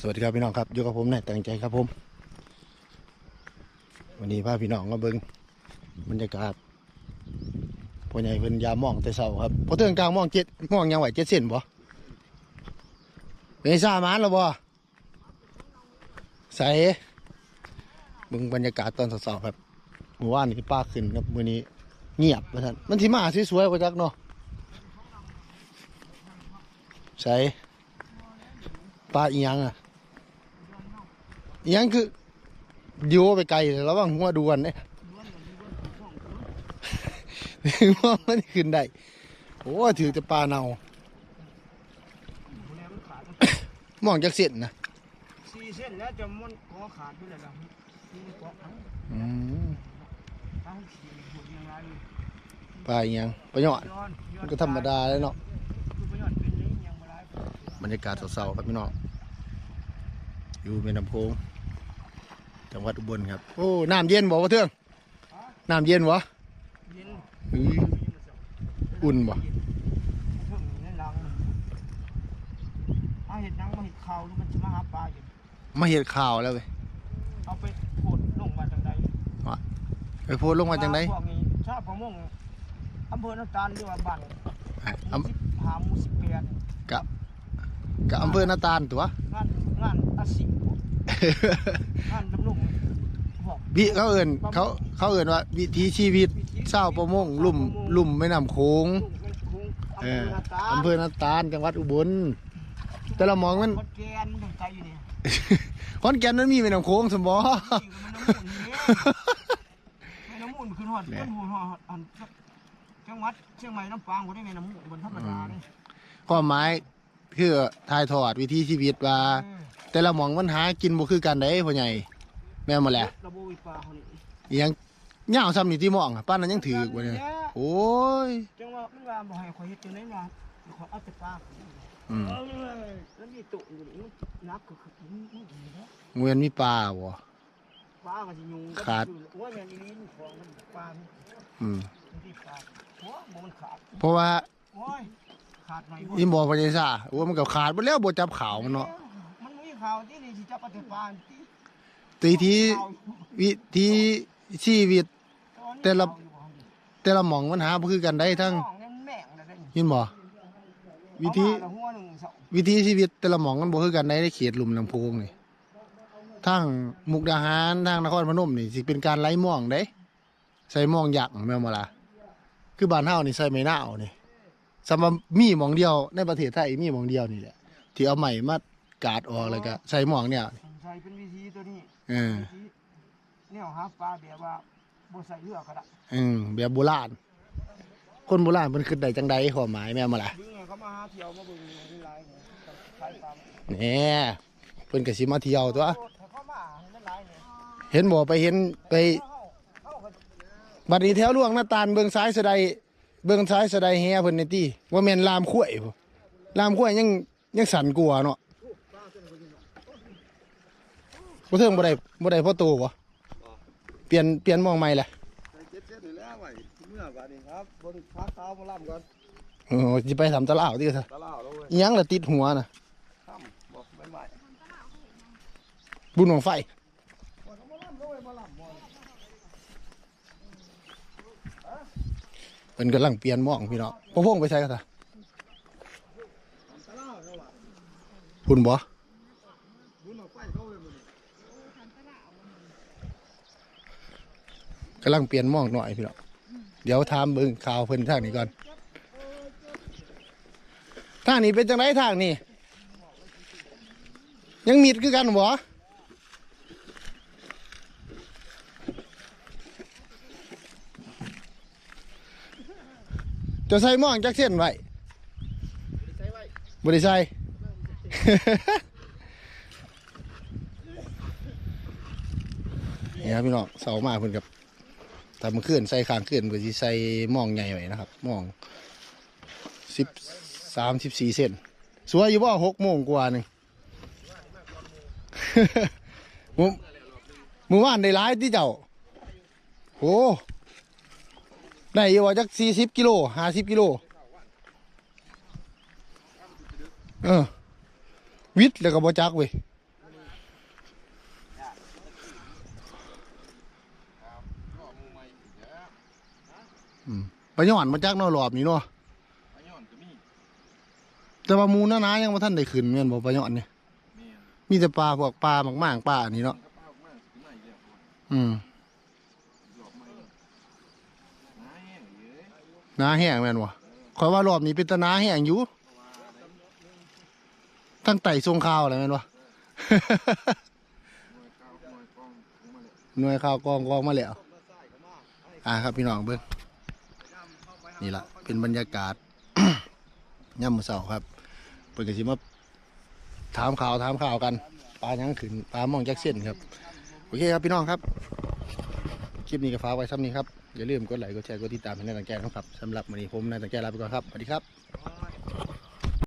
สวัสดีครับพี่น้องครับอยู่กับผมนายแต่งใจครับผม วันนี้พาพี่น้องมาเบิ่งบรรยากาศพ่อใหญ่เพิ่นยามมองแต่เช้าครับพอเทิงกลางมองเจ็ดมองยังไหวเจ็ดเส้นบ่เป็นซ่ามานแล้วบ่ใส่เบิ่งบรรยากาศตอนเช้าๆครับเมื่อวานนี่ป้าขึ้นครับมื้อนี้เงียบว่าซั่นมันสิมาสวยๆกว่าจักเนาะใส่ปลาอีหยังอะ ยังคือโยไปไกลเลยระวังหัวดวนเนี่ยว่ามันขึ้นได้ โอ้ถือจะปลาเนา มองจากเส้นนะสี่เส้นแล้วจะม้วนคอขาดไปเลยละนี่เกาอืมทั้งขี่างปลาหยอดมันก็ธรรมดาเลยเนาะบรรยากาศเศร้าๆครับพี่น้องอยู่แม่น้ำโพง จังหวัดอุบลครับ โอ้น้ำเย็นบ่วะเทื่องน้ำเย็นวะเย็นอื้ออุ่นบ่เพิ่งในหลังเอาเห็ดนังมาเห็ดข่าวแล้วมันจะมาหาปลาอยู่มาเห็ดข่าวแล้วเว้ยเอาไปโคดลงมาจังใดไปโพสต์ลงมาจังไดพวกนี้ชาบประมงอำเภอน้ำตาลหรือว่าบ้านอะหอำมู่สิบหาหมู่สิบแปดกับกับอำเภอนาตาลตัวงานงานอาศิ พวกงานดำรงพวกวิเขาเอินเขาเขาเอินว่า วิถีชีวิตเศร้าวประมงลุ่มลุ่มแม่น้ำโขงลูกเป็นคงเอออำเภอนาตาลอำเภอนาตาลจังหวัดอุบล แต่เรามองมัน คนแกนถึงใจอยู่เนี่ยขอนแก่นมันมีแม่น้ำโขงสมบอ แม่น้ำมูลคือหอดต้นหัวหอดอันจังหวัดเชียงใหม่ลำปางบ่ได้แม่น้ำมูลบนธรรมดาเลยความหมายคือถ่ายทอดวิถีชีวิตว่า แต่ละหมองมันหากินบ่คือกันได้พ่อใหญ่แม่นบ่แหละระบุอีปลาเขานี่อีหยังเหงาซ้ำนี่ที่มองอะป้านนั้นยังถือกว่าเนี่ยโอ้ยจังว่ามันว่าบ่ให้ข่อยเฮ็ดจังได๋ว่าขอเอาแต่ปลาอืมเออแล้วมีตุ่อยู่นี่นักก็คือกินนี่ดีนะเงวียนมีปลาบ่ปลาก็สิยุงขาดโอ้ยแม่นอีหลีมันของมันปลาอืมมันที่ปลาโอ้บ่มันขาดเพราะว่าโอ้ยขาดหน่อยบ่อีหมอพญาซ่าโอ้มันก็ขาดไปแล้วบ่จับขาวมันเนาะมันมี ข่าวที่นี่สิจับเอาแต่ปลาที่ตีทีวิธีชีวิต แต่ละ แต่ละหมองมันหาบ่คือกันได้ทั้งแม่งเลยได้ยินบ่วิธีเอามาละหัวหนึ่งสองวิธีชีวิตแต่ละหมองมันบ่คือกันได้ในเขตลุ่มลำโพงนี่ทั้งมุกดาหารทั้งนครพนมนี่สิเป็นการไล่หม่องเด้ใส่หม่องยักษ์แม่นบ่ล่ะคือบ้านเฮานี่ใส่ไม้นาวนี่สำหรับมีหม่องเดียวในประเทศไทยมีหม่องเดียวนี่แหละที่เอาไม้มา กาดออกแล้วก็ใส่หม่องเนี่ยใส่เป็นวิธีตัวนี้เออวิธีเนี่ยหาปลาแบบว่าบ่ใส่เลือกก็ได้อืมแบบโบราณคนโบราณเพิ่นคิดได้จังใดความหมายแม่นบ่ล่ะดึงให้เขามาหาเที่ยวมาเบิ่งในไลน์เนี่ยขายปลาแหน่เพิ่นก็สิมาเที่ยวตัวโอ้ถ้าเขามาในไลน์เนี่ยเห็นบ่ไปเห็นไปเข้าเข้ากันบัดนี้แถวล่วงหน้าตาลเบิ่งซ้ายสะใดเบิ่งซ้ายสะใดแฮเพิ่นนี่ติว่าแม่นลามข้วยบ่ลามข้วยยังยังสั่นกลัวาเนาะ บ่เทิงบ่ได้บ่ได้พอโตบ่เปลี่ยนเปลี่ยนหมองใหม่แหละใส่เจ็ดเส้นนี่แล้วไว้เมื่อบาดนี้ครับเบิ่งพักเท้ามาล่ำก่อนโอ้สิไปทำตะลาวติซะตะล่าวแล้วเว้ยอิหยังล่ะติดหัวน่ะค่ำบอกไม่ไหวบุญของไฟบอกเขามาล่ำแล้วเว้ยมาล่ำบ่เพิ่นกำลังเปลี่ยนหมองพี่น้องพ่อพงไปใส่กันซะตะล่าวแล้วล่ะพุ่นบ่บุญออกไปเขาเว้ยมื้อนี้ กำลังเปลี่ยนหมองหน่อยพี่น้องเดี๋ยวถามเบิ่งข่าวเพิ่นทางนี้ก่อนทางนี้เป็นจังไดทางนี้ยังมิดคือกันบ่จะใส่หมองจักเส้นไว้ใส่ไว้บ่ได้ใส่เนี่ครับพี่น้องเสามาเพิ่นกับ ทำขึ้นใส่ข้างขึ้นเพื่อที่ใส่มองใหญ่ไว้นะครับมองสิบสามสิบสี่เซนสวยอยู่ว่าหกโมงกว่านึงมือมือว่านได้ร้ายที่เจ้าโอ้ได้อยู่ว่าจักสี่สิบกิโลห้าสิบกิโลเออวิทย์แล้วก็บ่จักเว้ย ปลาหย่อนมาจากเนอรอบนี้เนาะปลาย่อนก็มีแต่ว่าหมูน้านายังบ่ทันได้ขึ้นแม่นบ่ปลาหย่อนนี่แม่นมีแต่ปลาพวกปลาหมากๆปลาอันนี้เนาะถ้าปลาออกมาสิมาอีกแล้วอืมหลอกมาอีกน้าแห้งเยอะนาแห้งแม่นบ่ขอยว่ารอบนี้เป็นตานาแห้งอยู่ ตั้งไต่ทรงข้าวอะไรแม่นบ่หน่วยข้าวหน่วยกองลงมาเลยหน่วยข้าวกองกองมาแล้ว อ่าครับพี่น้องเบิ่ง นี่ละเป็นบรรยากาศย่ำมือเช้าครับเปิดกระสิมาถามข่าวถามข่าวกันปลายังขึ้นปลามองแจ็กเส้นครับ โอเคครับพี่น้องครับ คลิปนี้ก็ฝากไว้ซ้ำนี้ครับ อย่าลืมกดไลค์กดแชร์กดติดตามให้นายตังแก้นะครับสำหรับวันนี้ผมนายตังแก้ลาไปก่อนครับสวัสดีครับ